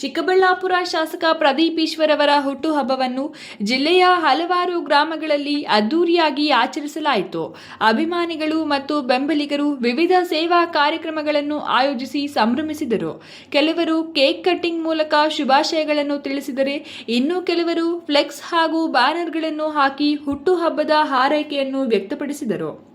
ಚಿಕ್ಕಬಳ್ಳಾಪುರ ಶಾಸಕ ಪ್ರದೀಪ್ ಈಶ್ವರ್ ಅವರ ಹುಟ್ಟುಹಬ್ಬವನ್ನು ಜಿಲ್ಲೆಯ ಹಲವಾರು ಗ್ರಾಮಗಳಲ್ಲಿ ಅದ್ದೂರಿಯಾಗಿ ಆಚರಿಸಲಾಯಿತು. ಅಭಿಮಾನಿಗಳು ಮತ್ತು ಬೆಂಬಲಿಗರು ವಿವಿಧ ಸೇವಾ ಕಾರ್ಯಕ್ರಮಗಳನ್ನು ಆಯೋಜಿಸಿ ಸಂಭ್ರಮಿಸಿದರು. ಕೆಲವರು ಕೇಕ್ ಕಟ್ಟಿಂಗ್ ಮೂಲಕ ಶುಭಾಶಯಗಳನ್ನು ತಿಳಿಸಿದರೆ, ಇನ್ನು ಕೆಲವರು ಫ್ಲೆಕ್ಸ್ ಹಾಗೂ ಬ್ಯಾನರ್ಗಳನ್ನು ಹಾಕಿ ಹುಟ್ಟುಹಬ್ಬದ ಹಾರೈಕೆಯನ್ನು ವ್ಯಕ್ತಪಡಿಸಿದರು.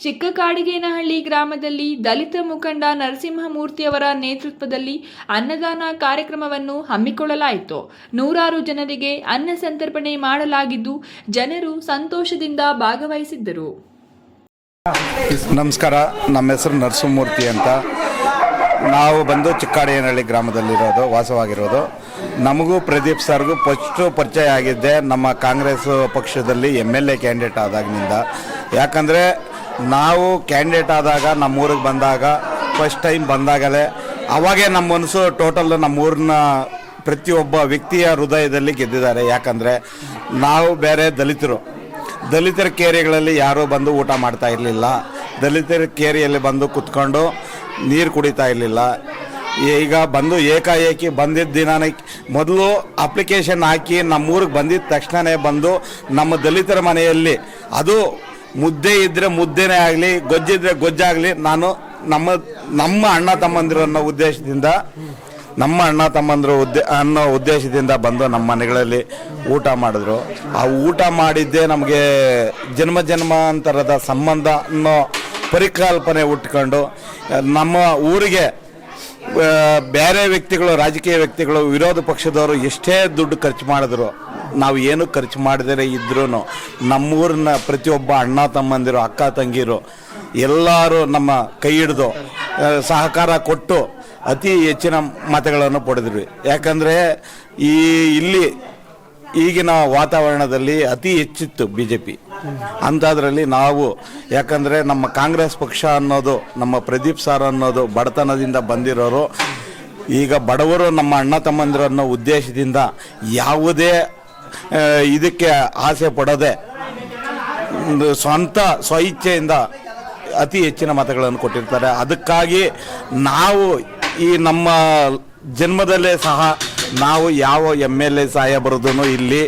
ಚಿಕ್ಕಕಾಡಿಗೇನಹಳ್ಳಿ ಗ್ರಾಮದಲ್ಲಿ ದಲಿತ ಮುಖಂಡ ನರಸಿಂಹಮೂರ್ತಿಯವರ ನೇತೃತ್ವದಲ್ಲಿ ಅನ್ನದಾನ ಕಾರ್ಯಕ್ರಮವನ್ನು ಹಮ್ಮಿಕೊಳ್ಳಲಾಯಿತು. ನೂರಾರು ಜನರಿಗೆ ಅನ್ನ ಸಂತರ್ಪಣೆ ಮಾಡಲಾಗಿದ್ದು, ಜನರು ಸಂತೋಷದಿಂದ ಭಾಗವಹಿಸಿದ್ದರು. ನಮಸ್ಕಾರ, ನಮ್ಮ ಹೆಸರು ನರಸಿಂಹಮೂರ್ತಿ ಅಂತ. ನಾವು ಬಂದು ಚಿಕ್ಕಾಡಿಯನಹಳ್ಳಿ ಗ್ರಾಮದಲ್ಲಿರೋದು, ವಾಸವಾಗಿರೋದು. ನಮಗೂ ಪ್ರದೀಪ್ ಸರ್ಗೂ ಫಸ್ಟು ಪರಿಚಯ ಆಗಿದ್ದೆ ನಮ್ಮ ಕಾಂಗ್ರೆಸ್ ಪಕ್ಷದಲ್ಲಿ ಎಂ ಎಲ್ ಎ ಕ್ಯಾಂಡಿಡೇಟ್ ಆದಾಗಿನಿಂದ. ಯಾಕಂದರೆ ನಾವು ಕ್ಯಾಂಡಿಡೇಟ್ ಆದಾಗ ನಮ್ಮೂರಿಗೆ ಬಂದಾಗ ಫಸ್ಟ್ ಟೈಮ್ ಬಂದಾಗಲೇ, ಅವಾಗೇ ನಮ್ಮ ಮನಸ್ಸು ಟೋಟಲ್ ನಮ್ಮ ಊರಿನ ಪ್ರತಿಯೊಬ್ಬ ವ್ಯಕ್ತಿಯ ಹೃದಯದಲ್ಲಿ ಗೆದ್ದಿದ್ದಾರೆ. ಯಾಕಂದರೆ ನಾವು ಬೇರೆ ದಲಿತರು. ದಲಿತರ ಕೇರಿಗಳಲ್ಲಿ ಯಾರೂ ಬಂದು ಊಟ ಮಾಡ್ತಾ ಇರಲಿಲ್ಲ. ದಲಿತರ ಕೇರಿಯಲ್ಲಿ ಬಂದು ಕುತ್ಕೊಂಡು ನೀರು ಕುಡಿತಾ ಇರಲಿಲ್ಲ. ಈಗ ಬಂದು ಏಕಾಏಕಿ ಬಂದಿದ್ದ ದಿನಾನೇ ಮೊದಲು ಅಪ್ಲಿಕೇಶನ್ ಹಾಕಿ ನಮ್ಮೂರಿಗೆ ಬಂದಿದ್ದ ತಕ್ಷಣವೇ ಬಂದು ನಮ್ಮ ದಲಿತರ ಮನೆಯಲ್ಲಿ ಅದು ಮುದ್ದೆ ಇದ್ರೆ ಮುದ್ದೆನೇ ಆಗಲಿ ಗೊಜ್ಜಿದ್ರೆ ಗೊಜ್ಜಾಗಲಿ, ನಾನು ನಮ್ಮ ನಮ್ಮ ಅಣ್ಣ ತಮ್ಮಂದಿರು ಉದ್ದೇಶದಿಂದ, ನಮ್ಮ ಅಣ್ಣ ತಮ್ಮಂದಿರು ಉದ್ದೇ, ಅನ್ನೋ ಉದ್ದೇಶದಿಂದ ಬಂದು ನಮ್ಮ ಮನೆಗಳಲ್ಲಿ ಊಟ ಮಾಡಿದ್ರು. ಆ ಊಟ ಮಾಡಿದ್ದೇ ನಮಗೆ ಜನ್ಮ ಜನ್ಮಾಂತರದ ಸಂಬಂಧ ಅನ್ನೋ ಪರಿಕಲ್ಪನೆ ಉಟ್ಕೊಂಡು, ನಮ್ಮ ಊರಿಗೆ ಬೇರೆ ವ್ಯಕ್ತಿಗಳು, ರಾಜಕೀಯ ವ್ಯಕ್ತಿಗಳು, ವಿರೋಧ ಪಕ್ಷದವರು ಎಷ್ಟೇ ದುಡ್ಡು ಖರ್ಚು ಮಾಡಿದ್ರು ನಾವು ಏನು ಖರ್ಚು ಮಾಡಿದರೆ ಇದ್ರೂ ನಮ್ಮೂರಿನ ಪ್ರತಿಯೊಬ್ಬ ಅಣ್ಣ ತಮ್ಮಂದಿರು, ಅಕ್ಕ ತಂಗಿರು, ಎಲ್ಲರೂ ನಮ್ಮ ಕೈ ಹಿಡಿದು ಸಹಕಾರ ಕೊಟ್ಟು ಅತಿ ಹೆಚ್ಚಿನ ಮತಗಳನ್ನು ಪಡೆದ್ವಿ ಯಾಕಂದರೆ ಈ ಇಲ್ಲಿ ಈಗಿನ ವಾತಾವರಣದಲ್ಲಿ ಅತಿ ಹೆಚ್ಚಿತ್ತು ಬಿ ಜೆ ಪಿ ಅಂಥದ್ರಲ್ಲಿ ನಾವು, ಯಾಕಂದರೆ ನಮ್ಮ ಕಾಂಗ್ರೆಸ್ ಪಕ್ಷ ಅನ್ನೋದು, ನಮ್ಮ ಪ್ರದೀಪ್ ಸಾರ್ ಅನ್ನೋದು ಬಡತನದಿಂದ ಬಂದಿರೋರು, ಈಗ ಬಡವರು ನಮ್ಮ ಅಣ್ಣ ತಮ್ಮಂದಿರನ್ನೋ ಉದ್ದೇಶದಿಂದ ಯಾವುದೇ ಇದಕ್ಕೆ ಆಸೆ ಪಡೋದೆ ಒಂದು ಸ್ವಂತ ಸ್ವಇಚ್ಛೆಯಿಂದ ಅತಿ ಹೆಚ್ಚಿನ ಮತಗಳನ್ನು ಕೊಟ್ಟಿರ್ತಾರೆ. ಅದಕ್ಕಾಗಿ ನಾವು ಈ ನಮ್ಮ ಜನ್ಮದಲ್ಲೇ ಸಹ ನಾವು ಯಾವ ಎಂ ಎಲ್ ಎ ಸಾಹೇಬರದೂ ಇಲ್ಲಿ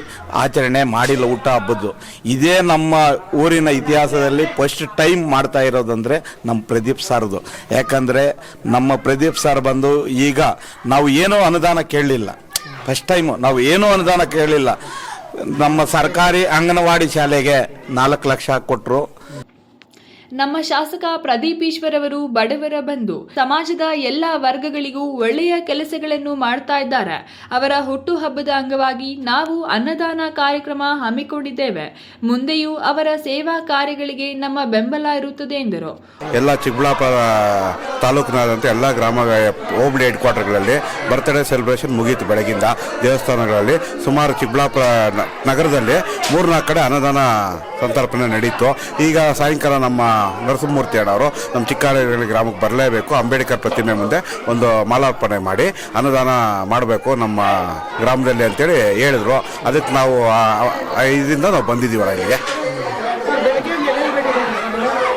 ಆಚರಣೆ ಮಾಡಿಲ್ಲ ಊಟ ಹಬ್ಬದ್ದು. ಇದೇ ನಮ್ಮ ಊರಿನ ಇತಿಹಾಸದಲ್ಲಿ ಫಸ್ಟ್ ಟೈಮ್ ಮಾಡ್ತಾ ಇರೋದಂದರೆ ನಮ್ಮ ಪ್ರದೀಪ್ ಸರ್ದು. ಯಾಕಂದರೆ ನಮ್ಮ ಪ್ರದೀಪ್ ಸರ್ ಬಂದು ಈಗ ನಾವು ಏನೋ ಅನುದಾನ ಕೇಳಲಿಲ್ಲ. ಫಸ್ಟ್ ಟೈಮು ನಾವು ಏನೂ ಅನುದಾನ ಕೇಳಿಲ್ಲ ನಮ್ಮ ಸರ್ಕಾರಿ ಅಂಗನವಾಡಿ ಶಾಲೆಗೆ ನಾಲ್ಕು ಲಕ್ಷ ಕೊಟ್ಟರು ನಮ್ಮ ಶಾಸಕ ಪ್ರದೀಪ್ ಈಶ್ವರ್ ಅವರು ಬಡವರ ಬಂಧು. ಸಮಾಜದ ಎಲ್ಲ ವರ್ಗಗಳಿಗೂ ಒಳ್ಳೆಯ ಕೆಲಸಗಳನ್ನು ಮಾಡ್ತಾ ಇದ್ದಾರೆ. ಅವರ ಹುಟ್ಟುಹಬ್ಬದ ಅಂಗವಾಗಿ ನಾವು ಅನ್ನದಾನ ಕಾರ್ಯಕ್ರಮ ಹಮ್ಮಿಕೊಂಡಿದ್ದೇವೆ. ಮುಂದೆಯೂ ಅವರ ಸೇವಾ ಕಾರ್ಯಗಳಿಗೆ ನಮ್ಮ ಬೆಂಬಲ ಇರುತ್ತದೆ ಎಂದರು. ಎಲ್ಲ ಚಿಕ್ಕಬಳ್ಳಾಪುರ ತಾಲೂಕಿನಾದಂಥ ಎಲ್ಲ ಗ್ರಾಮ ಹೋಬಳಿ ಹೆಡ್ ಕ್ವಾರ್ಟರ್ಗಳಲ್ಲಿ ಬರ್ತ್ಡೇ ಸೆಲೆಬ್ರೇಷನ್ ಮುಗಿಯಿತು ಬೆಳಗಿಂದ ದೇವಸ್ಥಾನಗಳಲ್ಲಿ. ಸುಮಾರು ಚಿಕ್ಕಬಳ್ಳಾಪುರ ನಗರದಲ್ಲಿ ಮೂರ್ನಾಲ್ಕು ಕಡೆ ಅನ್ನದಾನ ಸಂತರ್ಪಣೆ ನಡೆಯಿತು ಈಗ ಸಾಯಂಕಾಲ ನಮ್ಮ ನರಸಿಂಹಮೂರ್ತಿ ಅಣ್ಣವರು ನಮ್ಮ ಚಿಕ್ಕಾಡಳ್ಳಿ ಗ್ರಾಮಕ್ಕೆ ಬರಲೇಬೇಕು. ಅಂಬೇಡ್ಕರ್ ಪ್ರತಿಮೆ ಮುಂದೆ ಒಂದು ಮಾಲಾರ್ಪಣೆ ಮಾಡಿ ಅನುದಾನ ಮಾಡಬೇಕು ನಮ್ಮ ಗ್ರಾಮದಲ್ಲಿ ಅಂತೇಳಿ ಹೇಳಿದ್ರು. ಅದಕ್ಕೆ ನಾವು ಇದರಿಂದ ನಾವು ಬಂದಿದ್ದೀವಲ್ಲ ಇಲ್ಲಿಗೆ.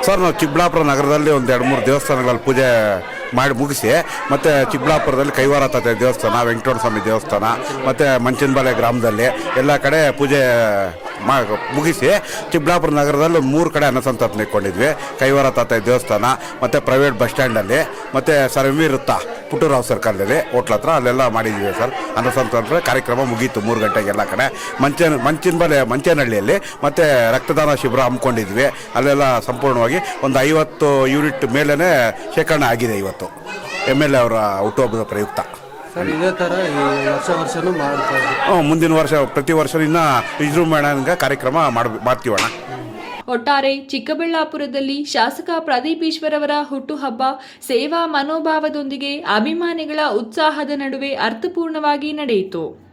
ಸರ್, ನಾವು ಚಿಕ್ಕಬಳ್ಳಾಪುರ ನಗರದಲ್ಲಿ ಒಂದು ಎರಡು ಮೂರು ದೇವಸ್ಥಾನಗಳಲ್ಲಿ ಪೂಜೆ ಮಾಡಿ ಮುಗಿಸಿ, ಮತ್ತು ಚಿಕ್ಕಬಳ್ಳಾಪುರದಲ್ಲಿ ಕೈವಾರ ತಾತ ದೇವಸ್ಥಾನ ವೆಂಕಟೇಶ್ವರ ಸ್ವಾಮಿ ದೇವಸ್ಥಾನ, ಮತ್ತು ಮಂಚನಬಾಳೆ ಗ್ರಾಮದಲ್ಲಿ ಎಲ್ಲ ಕಡೆ ಪೂಜೆ ಮಾ ಮುಗಿಸಿ ಚಿಕ್ಕಬಳ್ಳಾಪುರ ನಗರದಲ್ಲಿ ಮೂರು ಕಡೆ ಅನ್ನಸಂತರ್ಪಣೆ ಇಟ್ಕೊಂಡಿದ್ವಿ ಕೈವಾರ ತಾತ ದೇವಸ್ಥಾನ, ಮತ್ತು ಪ್ರೈವೇಟ್ ಬಸ್ ಸ್ಟ್ಯಾಂಡಲ್ಲಿ ಮತ್ತು ಸರ್ ಎಂ ವಿ ವೃತ್ತ ಪುಟ್ಟೂರಾವ್ ಸರ್ಕಲ್ನಲ್ಲಿ ಹೋಟ್ಲ ಹತ್ರ ಅಲ್ಲೆಲ್ಲ ಮಾಡಿದ್ದೀವಿ ಸರ್. ಅನ್ನಸಂತರ್ಪಣೆ ಕಾರ್ಯಕ್ರಮ ಮುಗೀತು ಮೂರು ಗಂಟೆಗೆ ಎಲ್ಲ ಕಡೆ. ಮಂಚನ ಮಂಚಿನಬಾಲೆ ಮಂಚನಹಳ್ಳಿಯಲ್ಲಿ, ಮತ್ತು ರಕ್ತದಾನ ಶಿಬಿರ ಹಮ್ಮಿಕೊಂಡಿದ್ವಿ. ಅಲ್ಲೆಲ್ಲ ಸಂಪೂರ್ಣವಾಗಿ ಒಂದು ಐವತ್ತು ಯೂನಿಟ್ ಮೇಲೇ ಶೇಖರಣೆ ಆಗಿದೆ ಇವತ್ತು. ಎಂ ಎಲ್ ಎ ಅವರ ಹುಟ್ಟುಹಬ್ಬದ ಪ್ರಯುಕ್ತ. ಸರ್ ಇದೇ ಥರ ಈ ವರ್ಷ ವರ್ಷನೂ ಮಾಡ್ತಾ ಇದ್ದೀವಿ. ಮುಂದಿನ ವರ್ಷ ಪ್ರತಿ ವರ್ಷ ಇನ್ನ ಕಾರ್ಯಕ್ರಮ ಮಾಡ್ ಮಾಡ್ತೀವಣ್ಣ. ಒಟ್ಟಾರೆ ಚಿಕ್ಕಬಳ್ಳಾಪುರದಲ್ಲಿ ಶಾಸಕ ಪ್ರದೀಪ್ ಈಶ್ವರ್ ಅವರ ಹುಟ್ಟುಹಬ್ಬ ಸೇವಾ ಮನೋಭಾವದೊಂದಿಗೆ ಅಭಿಮಾನಿಗಳ ಉತ್ಸಾಹದ ನಡುವೆ ಅರ್ಥಪೂರ್ಣವಾಗಿ ನಡೆಯಿತು.